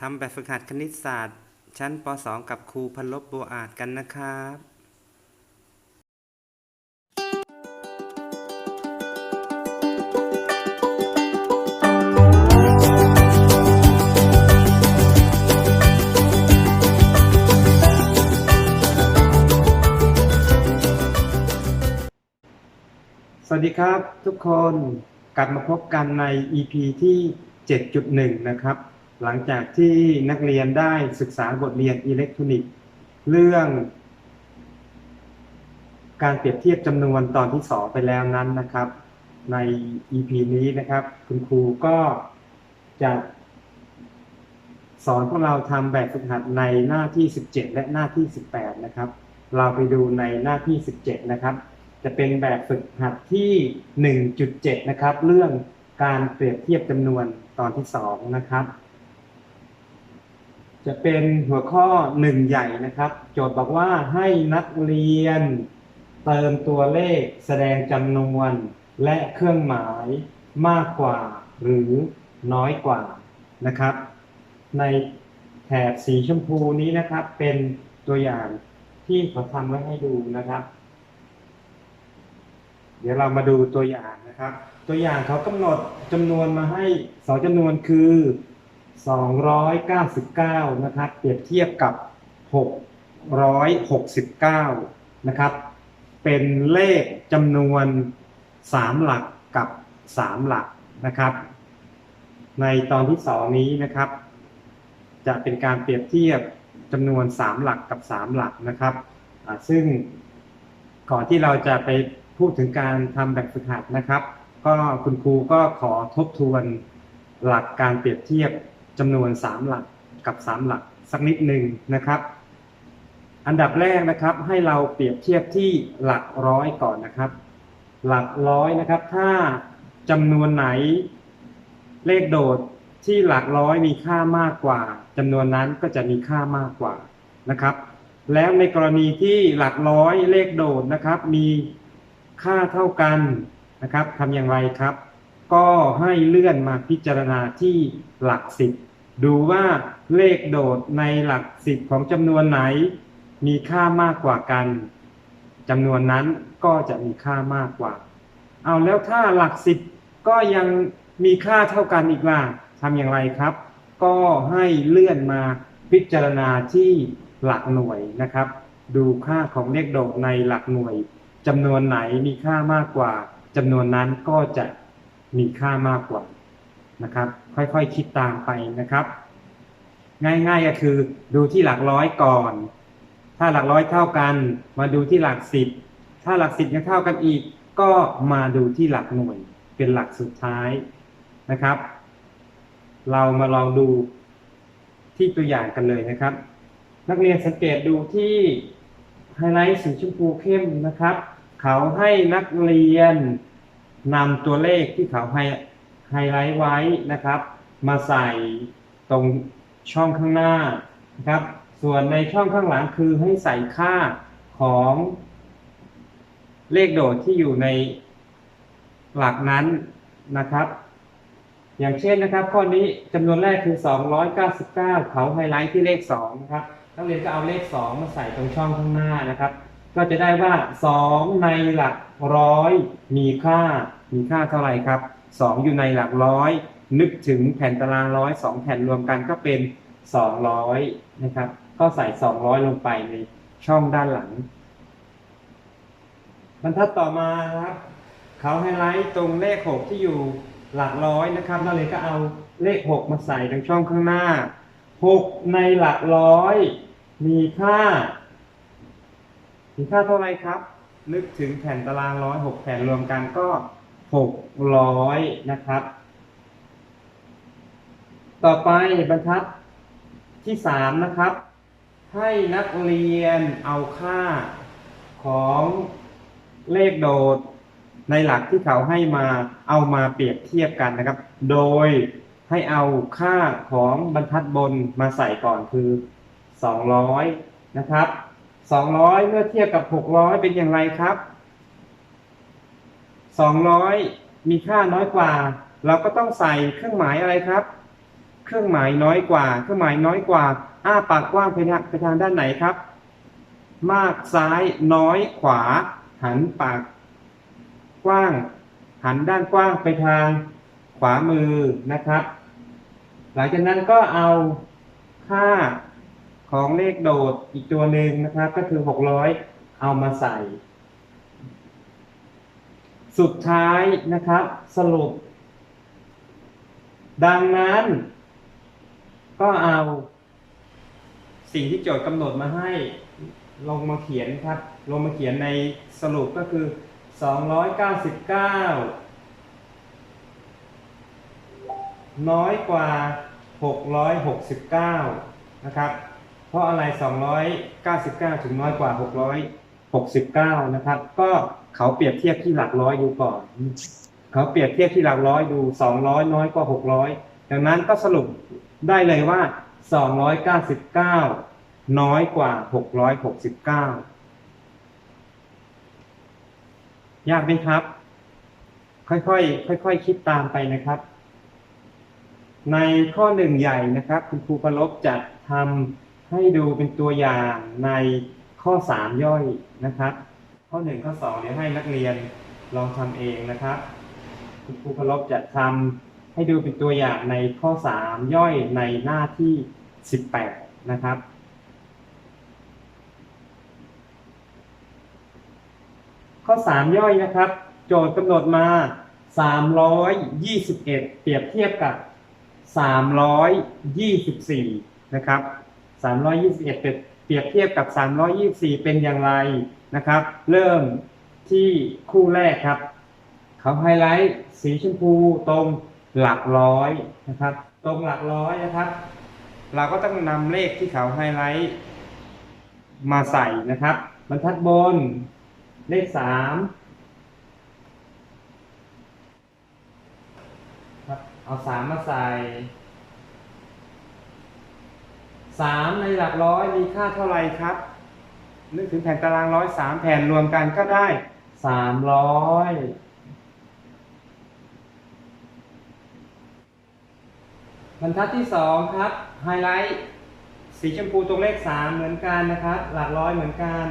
ทำแบบฝึกหัดคณิตศาสตร์ ชั้นป .2 กับครูพันลบบัวอาจกันนะครับสวัสดีครับทุกคนกลับมาพบกันใน EP ที่ 7.1 นะครับ หลังจากที่นักเรียนได้ศึกษาบทเรียนอิเล็กทรอนิกส์ เรื่อง การเปรียบเทียบจำนวนตอนที่2ไปแล้วนั้นนะครับ ใน EP นี้นะครับ คุณครูก็จะสอนพวกเราทำแบบฝึกหัดในหน้าที่ 17 และหน้าที่ 18 นะครับ เราไปดูในหน้าที่ 17 นะครับ จะเป็นแบบฝึกหัดที่ 1.7 นะครับ เรื่องการเปรียบเทียบจำนวนตอนที่ 2 นะครับ จะเป็นหัวข้อ1ใหญ่นะครับ โจทย์บอกว่าให้นักเรียน เติมตัวเลขแสดงจำนวนและเครื่องหมายมากกว่า หรือน้อยกว่านะครับ ในแถบสีชมพูนี้นะครับ เป็นตัวอย่างที่เขาทำไว้ให้ดูนะครับ เดี๋ยวเรามาดูตัวอย่างนะครับ ตัวอย่างเขากำหนดจำนวนมาให้สองจำนวนคือ 299 นะครับ เปรียบเทียบกับ 669 นะครับ เป็นเลขจำนวน 3 หลักกับ 3 หลักนะครับ ในตอนที่ 2 นี้นะครับ จะเป็นการเปรียบเทียบจำนวน 3 หลักกับ 3 หลักนะครับ ซึ่งก่อนที่เราจะไปพูดถึงการทำแบบฝึกหัดนะครับ ก็คุณครูก็ขอทบทวนหลักการเปรียบเทียบ จำนวน 3 หลักกับ 3 หลักสักนิดหนึ่งนะครับ อันดับแรกนะครับให้เราเปรียบเทียบที่หลักร้อยก่อนนะครับ หลักร้อยนะครับ ถ้าจำนวนไหนเลขโดดที่หลักร้อยมีค่ามากกว่าจำนวนนั้นก็จะมีค่ามากกว่านะครับ แล้วในกรณีที่หลักร้อยเลขโดดนะครับ มีค่าเท่ากันนะครับทำอย่างไรครับ ก็ให้เลื่อนมาพิจารณาที่หลักสิบดูว่าเลขโดดในหลักสิบของจำนวนไหน มีค่ามากกว่ากันจำนวนนั้นก็จะมีค่ามากกว่า เอาแล้วถ้าหลักสิบก็ยังมีค่าเท่ากันอีกล่ะทำอย่างไรครับ ก็ให้เลื่อนมาพิจารณาที่หลักหน่วยนะครับ ดูค่าของเลขโดดในหลักหน่วยจำนวนไหนมีค่ามากกว่าจำนวนนั้นก็จะ มีค่ามากกว่านะครับ ค่อยๆคคิดตามไปนะครับ ง่ายๆก็คือดูที่หลักร้อยก่อน ถ้าหลักร้อยเท่ากัน มาดูที่หลักสิบถ้าหลักสิบยังเท่ากันอีก ก็มาดูที่หลักหน่วย เป็นหลักสุดท้ายนะครับ เรามาลองดูที่ตัวอย่างกันเลยนะครับ นักเรียนสังเกตดูที่ไฮไลท์สีชมพูเข้มนะครับ เขาให้นักเรียน นำตัวเลขที่เขาให้ไฮไลท์ไว้นะครับ มาใส่ตรงช่องข้างหน้านะครับ ส่วนในช่องข้างหลังคือให้ใส่ค่าของเลขโดดที่อยู่ในหลักนั้นนะครับ อย่างเช่นนะครับ ข้อนี้จำนวนแรกคือ 299 เขาไฮไลท์ที่เลข2นะครับนักเรียนก็เอาเลข 2 มาใส่ตรงช่องข้างหน้านะครับ ก็จะได้ว่า 2 ในหลักร้อย มีค่ามีค่าเท่าไหร่ครับ 2 อยู่ในหลักร้อย นึกถึงแผ่นตารางร้อยสองแผ่นรวมกันก็เป็น 200 นะครับ ก็ใส่ 200 ลงไปในช่องด้านหลัง บรรทัดต่อมาครับเขาไฮไลท์ตรงเลข 6 ที่อยู่หลักร้อยนะครับนักเรียก็เอาเลข 6 มาใส่ตรงช่องข้างหน้า 6 ในหลักร้อย มีค่า มีค่าเท่าไรครับ นึกถึงแผ่นตารางร้อยหกแผ่นรวมกันก็600นะครับ ต่อไปบรรทัดที่3นะครับ ให้นักเรียนเอาค่าของเลขโดดในหลักที่เขาให้มาเอามาเปรียบเทียบกันนะครับ โดยให้เอาค่าของบรรทัดบนมาใส่ก่อนคือ 200 นะครับ 200เมื่อเทียบกับ600เป็นอย่างไรครับ200มีค่าน้อยกว่า เราก็ต้องใส่เครื่องหมายอะไรครับ เครื่องหมายน้อยกว่า เครื่องหมายน้อยกว่า อ้าปากกว้างไปทางไปทางด้านไหนครับ มากซ้ายน้อยขวา หันปากกว้าง หันด้านกว้างไปทางขวามือนะครับ หลังจากนั้นก็เอาค่า ของเลขโดดอีกตัวหนึ่งนะครับ ก็คือหกร้อยเอามาใส่ สุดท้ายนะครับ สรุป ดังนั้น ก็เอาสิ่งที่โจทย์กำหนดมาให้ลงมาเขียนครับ ลงมาเขียนในสรุปก็คือ 299 น้อยกว่า 669 นะครับ เพราะอะไร 299 ถึงน้อยกว่า 669 นะครับ ก็เขาเปรียบเทียบที่หลักร้อยดูก่อน เขาเปรียบเทียบที่หลักร้อยดู 200 น้อยกว่า 600 ดังนั้นก็สรุปได้เลยว่า 299 น้อยกว่า 669 ยากไหมครับ ค่อยๆค่อยๆคิดตามไปนะครับ ในข้อหนึ่งใหญ่นะครับ คุณครูประลบจะทำ ให้ดูเป็นตัวอย่างในข้อสามย่อยนะครับ ข้อหนึ่งข้อสองเดี๋ยวให้นักเรียนลองทำเองนะครับ คุณครูประลบจะทำให้ดูเป็นตัวอย่างในข้อสามย่อยในหน้าที่สิบแปดนะครับข้อสามย่อยนะครับ โจทย์กำหนดมา 321 เปรียบเทียบกับ 324 นะครับ 321เปรียบเปรียบเทียบกับ 324 เป็นอย่างไรนะครับ เริ่มที่คู่แรกครับ เขาไฮไลท์สีชมพูตรงหลักร้อยนะครับ ตรงหลักร้อยนะครับ เราก็ต้องนำเลขที่เขาไฮไลท์มาใส่นะครับ บรรทัดบนเลขสามครับเอาสามมาใส่ สามในหลักร้อยมีค่าเท่าไหร่ครับ นึกถึงแผ่นตารางร้อยสามแผ่นรวมกันก็ได้สามร้อยบรรทัดที่สองครับไฮไลท์สีชมพูตรงเลขสามเหมือนกันนะครับ หลักร้อยเหมือนกัน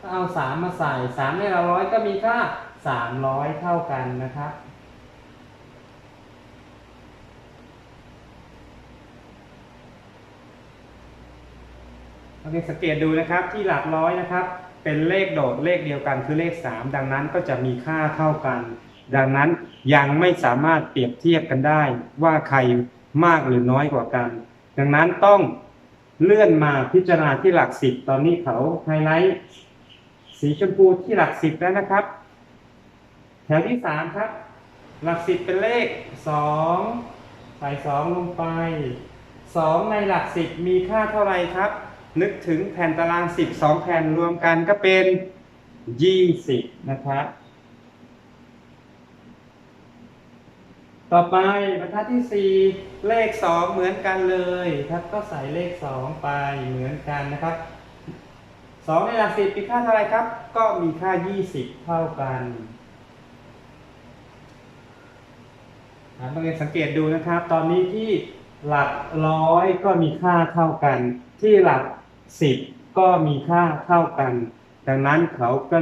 ก็เอาสามมาใส่สามในหลักร้อยก็มีค่าสามร้อยเท่ากันนะครับ โอเคสังเกตดูนะครับที่หลักร้อยนะครับ เป็นเลขโดดเลขเดียวกันคือเลข 3 ดังนั้นก็จะมีค่าเท่ากัน ดังนั้นยังไม่สามารถเปรียบเทียบกันได้ ว่าใครมากหรือน้อยกว่ากัน ดังนั้นต้องเลื่อนมาพิจารณาที่หลักสิบตอนนี้เขาไฮไลท์สีชมพูที่หลักสิบแล้วนะครับ แถวที่สามครับ หลักสิบเป็นเลขสองใส่สองลงไปสองในหลักสิบมีค่าเท่าไหร่ครับ นึกถึงแผ่นตารางสิบสองแผ่นรวมกันก็เป็นยี่สิบนะครับ ต่อไปบรรทัดที่สี่เลขสองเหมือนกันเลยครับก็ใส่เลขสองไปเหมือนกันนะครับสองในหลักสิบมีค่าเท่าไรครับ ก็มีค่ายี่สิบเท่ากันนักเรียนสังเกตดูนะครับ ตอนนี้ที่หลักร้อยก็มีค่าเท่ากัน ที่หลัก สิบก็มีค่าเท่ากัน ดังนั้นเขาก็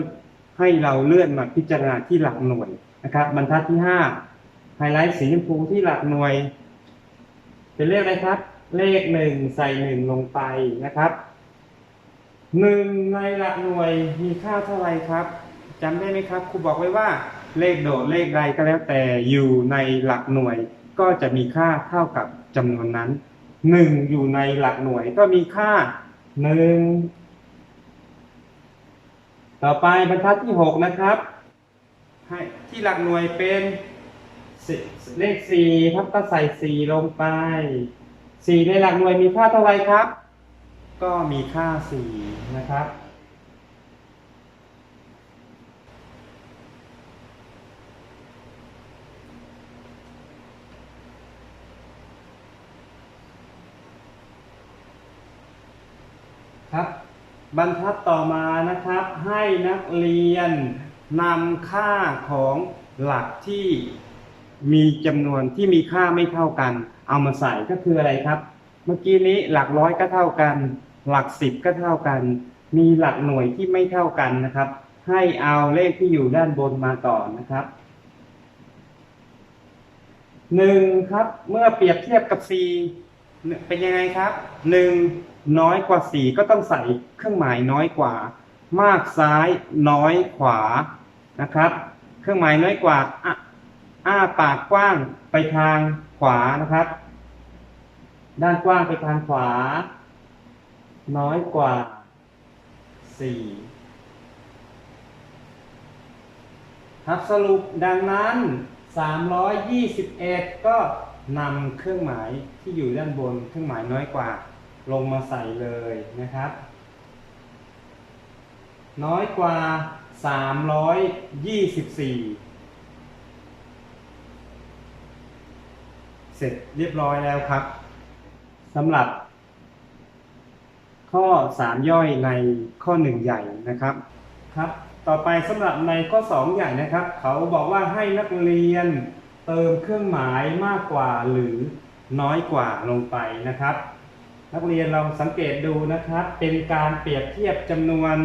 ให้เราเลื่อนมาพิจารณาที่หลักหน่วยนะครับบรรทัดที่ห้าไฮไลท์สีชมพูที่หลักหน่วย เป็นเลขอะไรครับ เลขหนึ่งใส่หนึ่งลงไปนะครับหนึ่งในหลักหน่วยมีค่าเท่าไรครับจำได้ไหมครับครูบอกไว้ว่า เลขโดดเลขใดก็แล้วแต่อยู่ในหลักหน่วย ก็จะมีค่าเท่ากับจำนวนนั้นหนึ่งอยู่ในหลักหน่วยก็มีค่า หนึ่ง ต่อไปบรรทัดที่หกนะครับ ให้ที่หลักหน่วยเป็นเลขสี่ครับก็ใส่สี่ลงไปสี่ในหลักหน่วยมีค่าเท่าไรครับ ก็มีค่าสี่นะครับ ครับบรรทัดต่อมานะครับให้นักเรียนนำค่าของหลักที่มีจำนวนที่มีค่าไม่เท่ากัน เอามาใส่ก็คืออะไรครับ เมื่อกี้นี้หลักร้อยก็เท่ากัน หลักสิบก็เท่ากัน มีหลักหน่วยที่ไม่เท่ากันนะครับ ให้เอาเลขที่อยู่ด้านบนมาก่อนนะครับหนึ่งครับเมื่อเปรียบเทียบกับสี่เป็นยังไงครับหนึ่ง น้อยกว่าสีก็ต้องใส่เครื่องหมายน้อยกว่า มากซ้ายน้อยขวานะครับ เครื่องหมายน้อยกว่าอ้าปากกว้างไปทางขวานะครับ ด้านกว้างไปทางขวา น้อยกว่าสี่ครับสรุปดังนั้น 321 ก็นำเครื่องหมายที่อยู่ด้านบนเครื่องหมายน้อยกว่า ลงมาใส่เลยนะครับ น้อยกว่า 324 เสร็จเรียบร้อยแล้วครับสำหรับข้อ 3 ย่อยในข้อ 1 ใหญ่นะครับครับ ต่อไปสำหรับในข้อ 2 ใหญ่นะครับ เขาบอกว่าให้นักเรียนเติมเครื่องหมายมากกว่าหรือน้อยกว่าลงไปนะครับ นักเรียนเราสังเกตดูนะครับ เป็นการเปรียบเทียบจำนวน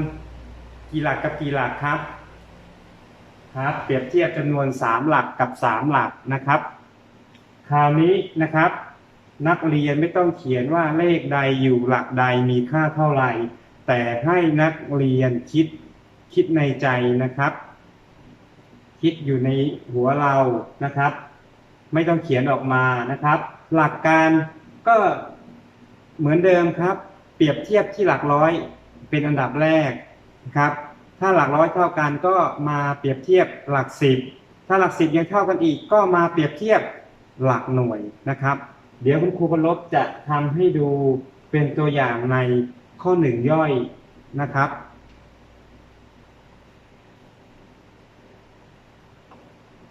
กี่หลักกับกี่หลักครับ ครับ เปรียบเทียบจำนวน 3 หลักกับ 3 หลักนะครับ คราวนี้นะครับ นักเรียนไม่ต้องเขียนว่าเลขใดอยู่หลักใดมีค่าเท่าไหร่ แต่ให้นักเรียนคิดคิดในใจนะครับ คิดอยู่ในหัวเรานะครับ ไม่ต้องเขียนออกมานะครับ หลักการก็ เหมือนเดิมครับ เปรียบเทียบที่หลักร้อยเป็นอันดับแรกนะครับถ้าหลักร้อยเท่ากันก็มาเปรียบเทียบหลักสิบถ้าหลักสิบยังเท่ากันอีกก็มาเปรียบเทียบหลักหน่วยนะครับ เดี๋ยวคุณครูพลบจะทำให้ดูเป็นตัวอย่างในข้อหนึ่งย่อยนะครับ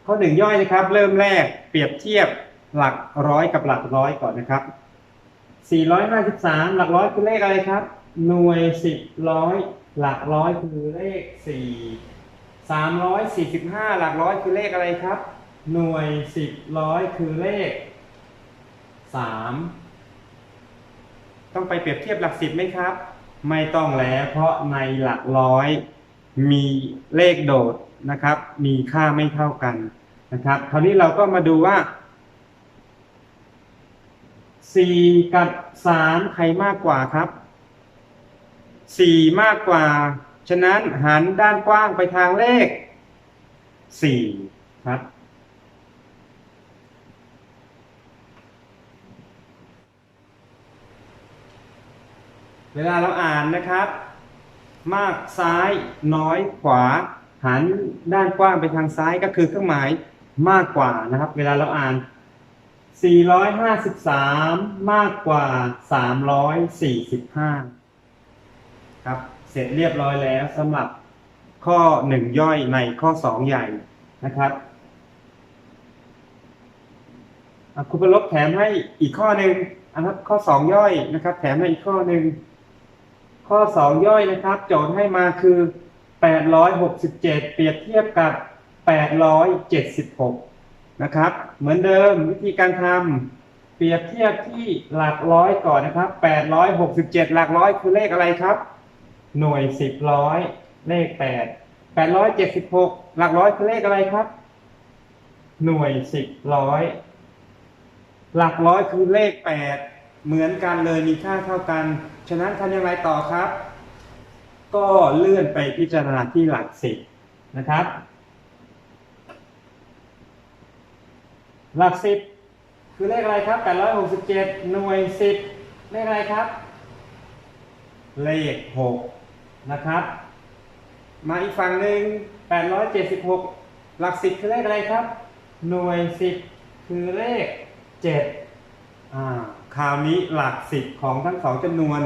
ข้อหนึ่งย่อยนะครับ เริ่มแรกเปรียบเทียบหลักร้อยกับหลักร้อยก่อนนะครับ 453 หลักร้อยคือเลขอะไรครับ หน่วยสิบร้อย หลักร้อยคือเลข 4 345 หลักร้อยคือเลขอะไรครับ หน่วยสิบร้อยคือเลข 3 ต้องไปเปรียบเทียบหลักสิบไหมครับ ไม่ต้องแล้วเพราะในหลักร้อยมีเลขโดดนะครับ มีค่าไม่เท่ากันนะครับ คราวนี้เราก็มาดูว่า สี่กับสามใครมากกว่าครับสี่มากกว่า ฉะนั้นหันด้านกว้างไปทางเลขสี่ครับเวลาเราอ่านนะครับ มากซ้ายน้อยขวา หันด้านกว้างไปทางซ้ายก็คือเครื่องหมายมากกว่านะครับ เวลาเราอ่าน 453 มากกว่า 345 ครับ เสร็จเรียบร้อยแล้วสำหรับข้อ 1 ย่อยในข้อ 2 ใหญ่นะครับอะครูประลบแถมให้อีกข้อหนึ่งนะครับข้อ 2 ย่อยนะครับ แถมให้อีกข้อหนึ่งข้อ 2 ย่อยนะครับ โจทย์ให้มาคือ 867 เปรียบเทียบกับ 876 นะครับ เหมือนเดิมวิธีการทำเปรียบเทียบที่หลักร้อยก่อนนะครับ867หลักร้อยคือเลขอะไรครับ หน่วย10ร้อยเลข8 876หลักร้อยคือเลขอะไรครับ หน่วย10ร้อยหลักร้อยคือเลข8เหมือนกันเลยมีค่าเท่ากัน ฉะนั้นทำอย่างไรต่อครับ ก็เลื่อนไปพิจารณาที่หลักสิบนะครับ หลักสิบคือเลขอะไรครับ 867 หน่วยสิบเลขอะไรครับ เลข 6 นะครับ มาอีกฝั่งหนึ่ง876 หลักสิบคือเลขอะไรครับ หน่วยสิบคือเลข 7 อ่า คราวนี้หลักสิบของทั้งสองจำนวน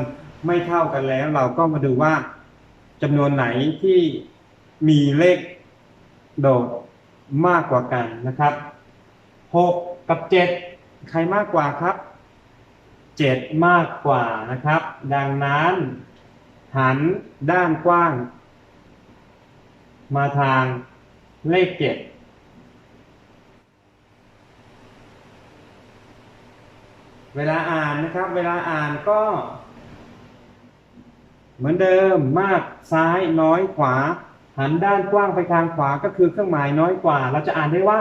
ไม่เท่ากันแล้ว เราก็มาดูว่าจำนวนไหนที่มีเลขโดดมากกว่ากันนะครับ หกกับเจ็ดใครมากกว่าครับเจ็ดมากกว่านะครับ ดังนั้น หันด้านกว้าง มาทางเลขเจ็ดเวลาอ่านนะครับ เวลาอ่านก็ เหมือนเดิมมากซ้ายน้อยขวา หันด้านกว้างไปทางขวาก็คือเครื่องหมายน้อยกว่า เราจะอ่านได้ว่า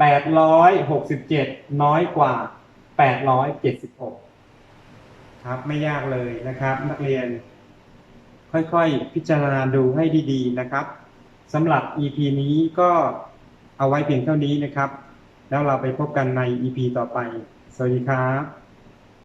867น้อยกว่า876ครับไม่ยากเลยนะครับ นักเรียน ค่อยๆ พิจารณาดูให้ดีๆนะครับสำหรับ EP นี้ก็เอาไว้เพียงเท่านี้นะครับ แล้วเราไปพบกันใน EP ต่อไป สวัสดีครับ